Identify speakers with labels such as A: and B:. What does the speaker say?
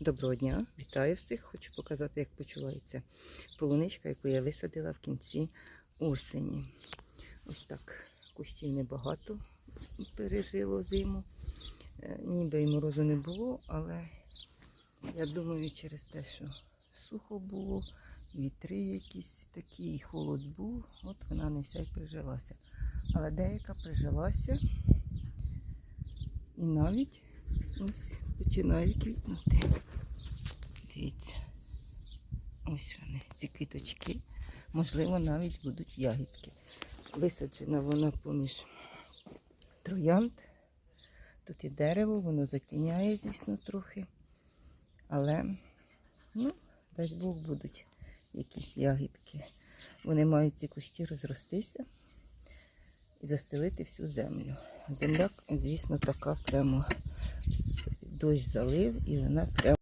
A: Доброго дня, вітаю всіх. Хочу показати, як почувається полуничка, яку я висадила в кінці осені. Ось так. Кущів небагато пережило зиму. Е, Ніби і морозу не було, але я думаю, через те, що сухо було, вітри якісь такі, і холод був, от вона не вся й прижилася. Але деяка прижилася і навіть ось починає квітнути. Дивіться. Ось вони, ці квіточки. Можливо, навіть будуть ягідки. Висаджена вона поміж троянд. Тут і дерево, воно затіняє, звісно, трохи. Але, ну, дасть Бог, будуть якісь ягідки. Вони мають ці кущі розростися і застелити всю землю. Земля, звісно, така прямо дощ залив і вона прямо.